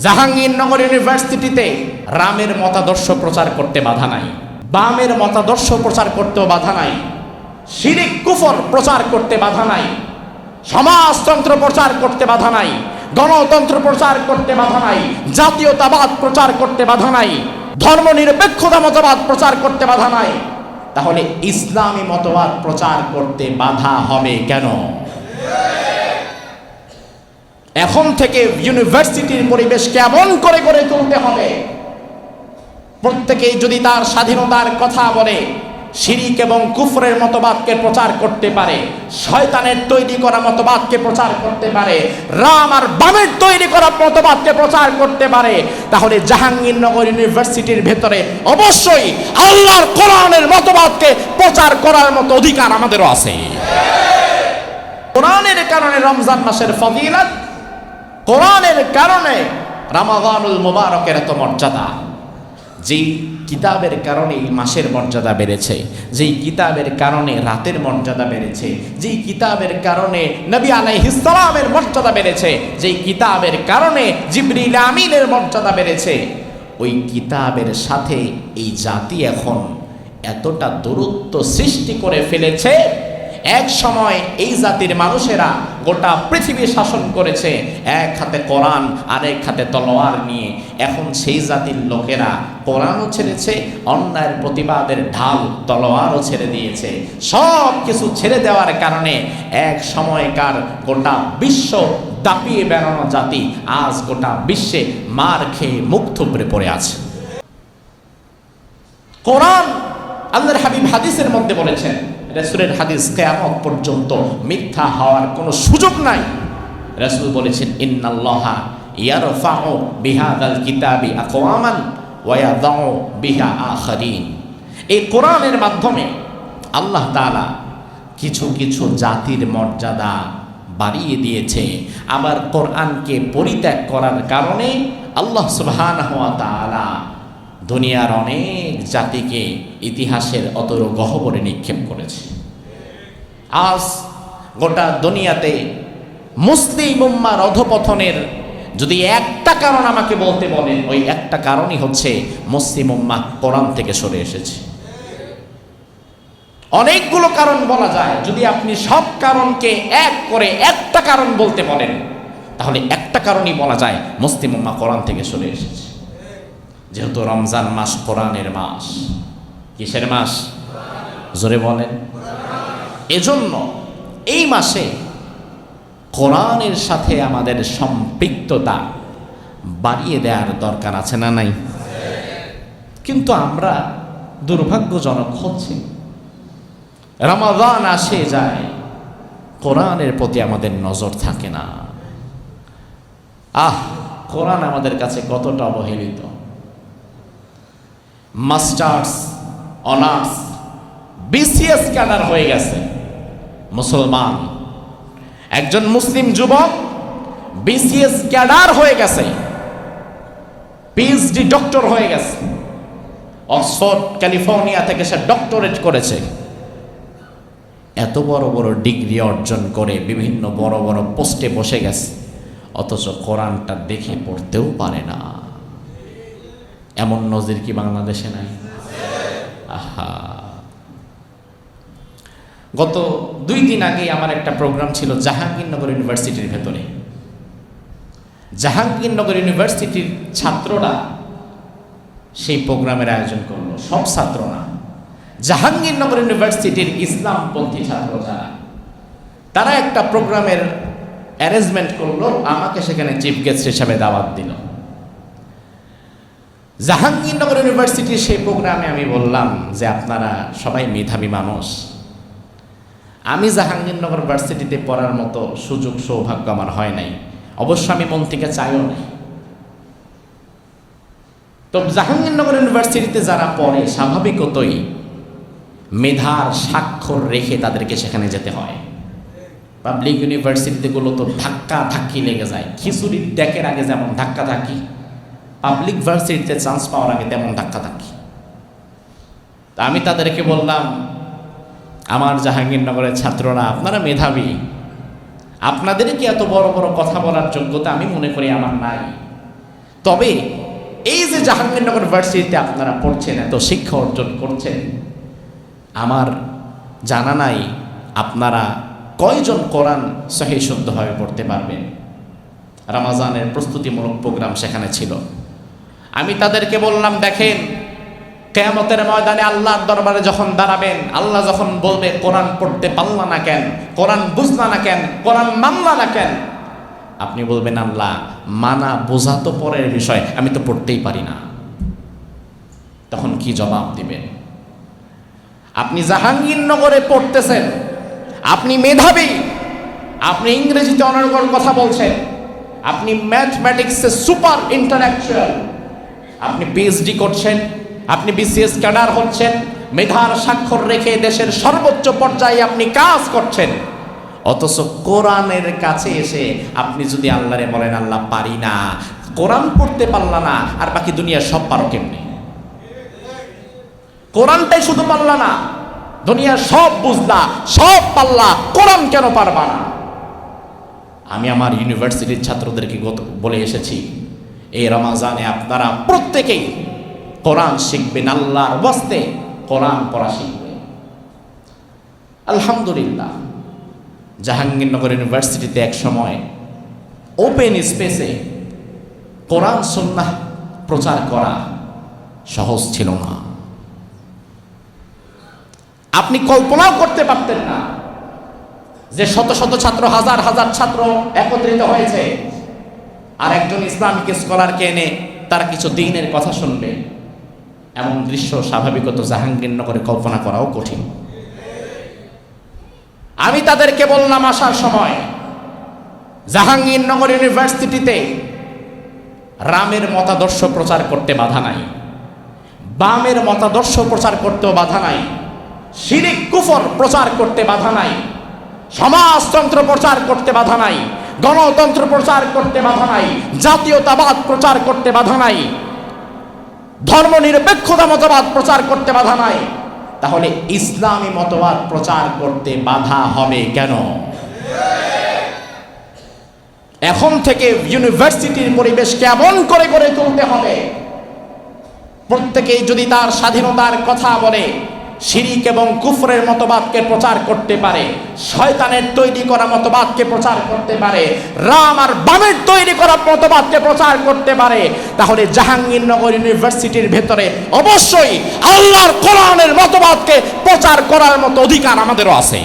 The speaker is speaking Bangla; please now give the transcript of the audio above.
জাহাঙ্গীরনগর ইউনিভার্সিটিতে রামের মতাদর্শ প্রচার করতে বাধা নাই। বামের মতাদর্শ প্রচার করতেও বাধা নাই। শিরিক কুফর প্রচার করতে বাধা নাই। সমাজতন্ত্র প্রচার করতে বাধা নাই। গণতন্ত্র প্রচার করতে বাধা নাই। জাতীয়তাবাদ প্রচার করতে বাধা নাই। ধর্ম নিরপেক্ষতা মতবাদ প্রচার করতে বাধা নাই। তাহলে ইসলামী মতবাদ প্রচার করতে বাধা হবে কেন? এখন থেকে ইউনিভার্সিটির পরিবেশ কেমন করে করে তুলতে হবে? প্রত্যেকেই যদি তার স্বাধীনতার কথা বলে, শিরিক এবং কুফরের মতবাদকে প্রচার করতে পারে, শয়তানের তৈরি করা মতবাদকে প্রচার করতে পারে, রাম আর বামের তৈরি করা মতবাদকে প্রচার করতে পারে, তাহলে জাহাঙ্গীরনগর ইউনিভার্সিটির ভেতরে অবশ্যই আল্লাহর কোরআনের মতবাদকে প্রচার করার মতো অধিকার আমাদেরও আছে। কোরআনের কারণে রমজান মাসের ফজিলত কোরআনের কারণে রামাদানুল মুবারকের এত মর্যাদা। যেই কিতাবের কারণে এই মাসের মর্যাদা বেড়েছে, যেই কিতাবের কারণে রাতের মর্যাদা বেড়েছে, যেই কিতাবের কারণে নবী আলাইহিসসালামের মর্যাদা বেড়েছে, যেই কিতাবের কারণে জিবরিল আমিনের মর্যাদা বেড়েছে, ওই কিতাবের সাথে এই জাতি এখন এতটা দূরত্ব সৃষ্টি করে ফেলেছে এক সময় এই জাতির মানুষেরা গোটা পৃথিবী শাসন করেছে। এক হাতে কোরআন আর এক হাতে তলোয়ার নিয়ে। এখন সেই জাতির লোকেরা কোরআনও ছেড়েছে, অন্যায়ের প্রতিবাদের ঢাল, তলোয়ারও ছেড়ে দিয়েছে। সব কিছু ছেড়ে দেওয়ার কারণে এক সময়কার গোটা বিশ্ব দাপিয়ে বেড়ানো জাতি আজ গোটা বিশ্বে মার খেয়ে মুখ থুবড়ে পড়ে আছে। কোরআন আল্লাহর হাবিব হাদিসের মধ্যে বলেছেন রাসূলের হাদিস কিয়ামত পর্যন্ত মিথ্যা হওয়ার কোনো সুযোগ নাই। রাসূল বলেছেন, ইন্নাল্লাহা ইয়ারফাউ বিহাদাল কিতাবি আকওয়ামান ওয়া ইয়াদাউ বিহা আখারিন। এই কোরআনের মাধ্যমে আল্লাহ তাআলা কিছু কিছু জাতির মর্যাদা বাড়িয়ে দিয়েছে। আবার কোরআনকে পরিত্যাগ করার কারণে আল্লাহ সুবহানাহু ওয়া তাআলা দুনিয়ার অনেক জাতিকে ইতিহাসের অতর গহবরে নিক্ষেপ করেছে। আজ গোটা দুনিয়াতে মুসলিম উম্মার অধপতনের যদি একটা কারণ আমাকে বলতে বলেন, ওই একটা কারণই হচ্ছে মুসলিম উম্মা কোরআন থেকে সরে এসেছে। অনেকগুলো কারণ বলা যায়। যদি আপনি সব কারণকে এক করে একটা কারণ বলতে বলেন, তাহলে একটা কারণই বলা যায় মুসলিম উম্মা কোরআন থেকে সরে এসেছে। যেহেতু রমজান মাস কোরআনের মাস। কিসের মাস? জোরে বলেন। এজন্য এই মাসে কোরআনের সাথে আমাদের সম্পৃক্ততা বাড়িয়ে দেওয়ার দরকার আছে না নাই? কিন্তু আমরা দুর্ভাগ্যজনক হচ্ছে। রমাদান আসে যায়, কোরআনের প্রতি আমাদের নজর থাকে না। আহ, কোরআন আমাদের কাছে কতটা অবহেলিত। মাস্টার্স, অনার্স বিসিএস ক্যাডার হয়ে গেছে। মুসলমান। একজন মুসলিম যুবক বিসিএস ক্যাডার হয়ে গেছে। পিএইচডি ডক্টর হয়ে গেছে। অক্সফোর্ড, ক্যালিফোর্নিয়া থেকে সে ডক্টরেট করেছে। এত বড় বড় ডিগ্রি অর্জন করে বিভিন্ন বড় বড় পোস্টে বসে গেছে। অথচ কোরআনটা দেখে পড়তেও পারে না। এমন নজির কি বাংলাদেশে নাই? আহা। গত দুই দিন আগে আমার একটা প্রোগ্রাম ছিল জাহাঙ্গীরনগর ইউনিভার্সিটির ভেতরে। জাহাঙ্গীরনগর ইউনিভার্সিটির ছাত্ররা সেই প্রোগ্রামের আয়োজন করল। সব ছাত্র না জাহাঙ্গীরনগর ইউনিভার্সিটির ইসলামপন্থী ছাত্র যারা তারা একটা প্রোগ্রামের অ্যারেঞ্জমেন্ট করল, আমাকে সেখানে চিফ গেস্ট হিসাবে দাওয়াত দিল। জাহাঙ্গীরনগর ইউনিভার্সিটির সেই প্রোগ্রামে আমি বললাম যে আপনারা সবাই মেধাবী মানুষ। আমি জাহাঙ্গীরনগর ভার্সিটিতে পড়ার মতো সুযোগ সৌভাগ্য আমার হয় নাই। অবশ্য আমি মন থেকে চাইও নাই। তো জাহাঙ্গীরনগর ইউনিভার্সিটিতে যারা পড়ে, স্বাভাবিকতই মেধার স্বাক্ষর রেখে তাদেরকে সেখানে যেতে হয়। পাবলিক ইউনিভার্সিটিগুলো তো ধাক্কা ধাক্কি লেগে যায়। খিচুড়ির ডেকের আগে যেমন ধাক্কা ধাক্কি। পাবলিক ভার্সিটিতে চান্স পাওয়ার আগে তেমন ধাক্কা ধাক্কি। তা আমি তাদেরকে বললাম, আমার জাহাঙ্গীরনগরের ছাত্ররা, আপনারা মেধাবী। আপনাদের কি এত বড় বড় কথা বলার যোগ্যতা আমি মনে করি আমার নাই। তবে এই যে জাহাঙ্গীরনগর ইউনিভার্সিটিতে আপনারা পড়ছেন, এত শিক্ষা অর্জন করছেন, আমার জানা নাই আপনারা কয়জন কোরআন সহি শুদ্ধভাবে পড়তে পারবেন। রামাজানের প্রস্তুতিমূলক প্রোগ্রাম সেখানে ছিল। আমি তাদেরকে বললাম, দেখেন, কেয়ামতের ময়দানে আল্লাহর দরবারে যখন দাঁড়াবেন, আল্লাহ যখন বলবে, কোরআন পড়তে পারলা না কেন, কোরআন বুঝলা না কেন, কোরআন মানলা না কেন? আপনি বলবেন, আল্লাহ, মানা বোঝা তো পরের বিষয়, আমি তো পড়তেই পারি না। তখন কি জবাব দিবেন? আপনি জাহাঙ্গীরনগরে পড়তেছেন, আপনি মেধাবী, আপনি ইংরেজিতে অনর্গল কথা বলছেন, আপনি ম্যাথমেটিক্সে সুপার ইন্টালেকচুয়াল আপনি পিএইচডি করছেন, আপনি বিসিএস ক্যাডার হচ্ছেন, মেধার স্বাক্ষর রেখে দেশের সর্বোচ্চ পর্যায়ে আপনি কাজ করছেন। অথচ কোরআনের কাছে এসে আপনি যদি আল্লাহরে বলেন, আল্লাহ, পারি না। কোরআন পড়তে পারলা না, আর বাকি দুনিয়া সব পারো কেমনি? কোরআনটাই শুধু পারলা না দুনিয়া সব বুঝলা, সব পারলা, কোরআন কেন পারবা না? আমি আমার ইউনিভার্সিটির ছাত্রদেরকে বলে এসেছি এই রমাজানে আপনারা প্রত্যেকেই কোরআন শিখবেন, আল্লাহর বস্তে কোরআন পড়া শিখবেন। আলহামদুলিল্লাহ, জাহাঙ্গীরনগর ইউনিভার্সিটিতে এক সময় ওপেন স্পেসে কোরআন সন্না প্রচার করা সহজ ছিল না। আপনি কল্পনাও করতে পারতেন না যে শত শত ছাত্র, হাজার হাজার ছাত্র একত্রিত হয়েছে। আর একজন ইসলামিক স্কলারকে এনে তারা কিছু দিনের কথা শুনবে, এমন দৃশ্য স্বাভাবিকত জাহাঙ্গীরনগরে কল্পনা করাও কঠিন। আমি তাদেরকে বললাম আসার সময় জাহাঙ্গীরনগর ইউনিভার্সিটিতে রামের মতাদর্শ প্রচার করতে বাধা নাই, বামের মতাদর্শ প্রচার করতেও বাধা নাই, শিরিক কুফর প্রচার করতে বাধা নাই, সমাজতন্ত্র প্রচার করতে বাধা নাই গণতন্ত্র প্রচার করতে বাধা নাই, জাতীয়তাবাদ প্রচার করতে বাধা নাই ধর্ম নিরপেক্ষতা মতবাদ প্রচার করতে বাধা নাই, তাহলে ইসলামী মতবাদ প্রচার করতে বাধা হবে কেন? এখন থেকে ইউনিভার্সিটির পরিবেশ কেমন করে করে তুলতে হবে? প্রত্যেকেই যদি তার স্বাধীনতার কথা বলে শিরিক এবং কুফরের মতবাদকে প্রচার করতে পারে, শয়তানের তৈরি করা মতবাদকে প্রচার করতে পারে, রাম আর বামের তৈরি করা মতবাদকে প্রচার করতে পারে, তাহলে জাহাঙ্গীরনগর ইউনিভার্সিটির ভেতরে অবশ্যই আল্লাহর কোরআনের মতবাদকে প্রচার করার মতো অধিকার আমাদেরও আছে।